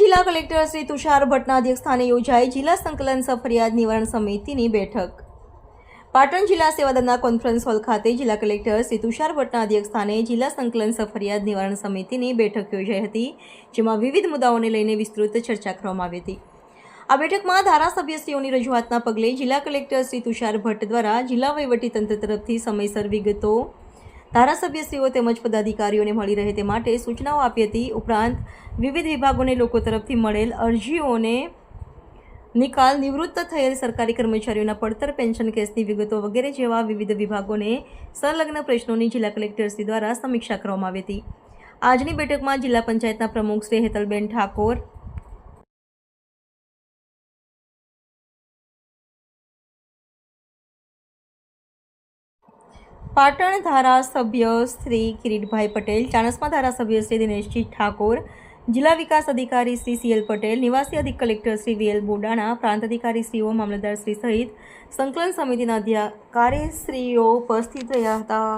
જિલ્લા કલેક્ટર શ્રી તુષાર ભટ્ટના અધ્યક્ષસ્થાને યોજાઈ જિલ્લા સંકલન સફરિયાદ નિવારણ સમિતિની બેઠક. પાટણ જિલ્લા સેવાદળના કોન્ફરન્સ હોલ ખાતે જિલ્લા કલેક્ટર શ્રી તુષાર ભટ્ટના અધ્યક્ષસ્થાને જિલ્લા સંકલન સફરિયાદ નિવારણ સમિતિની બેઠક યોજાઈ હતી, જેમાં વિવિધ મુદ્દાઓને લઈને વિસ્તૃત ચર્ચા કરવામાં આવી હતી. આ બેઠકમાં ધારાસભ્યશ્રીઓની રજૂઆતના પગલે જિલ્લા કલેક્ટર શ્રી તુષાર ભટ્ટ દ્વારા જિલ્લા વહીવટીતંત્ર તરફથી સમયસર વિગતો ધારાસભ્યશ્રીઓ તેમજ પદાધિકારીઓને મળી રહે તે માટે સૂચનાઓ આપી હતી. ઉપરાંત, વિવિધ વિભાગોને લોકો તરફથી મળેલ અરજીઓને નિકાલ નિવૃત્ત થયેલ સરકારી કર્મચારીઓના પડતર પેન્શન કેસની વિગતો વગેરે જેવા વિવિધ વિભાગોને સંલગ્ન પ્રશ્નોની જિલ્લા કલેક્ટરશ્રી દ્વારા સમીક્ષા કરવામાં આવી હતી. આજની બેઠકમાં જિલ્લા પંચાયતના પ્રમુખ શ્રી હેતલબેન ઠાકોર પાટણ ધારાસભ્ય શ્રી કિરીટભાઈ પટેલ, ચાણસ્મા ધારાસભ્ય શ્રી દિનેશજી ઠાકોર, જિલ્લા વિકાસ અધિકારી શ્રી સીએલ પટેલ, નિવાસી અધિક કલેક્ટર શ્રી વીએલ બોડાણા, પ્રાંત અધિકારી શ્રીઓ મામલતદાર શ્રી સહિત સંકલન સમિતિના અધિકારીશ્રીઓ ઉપસ્થિત રહ્યા હતા.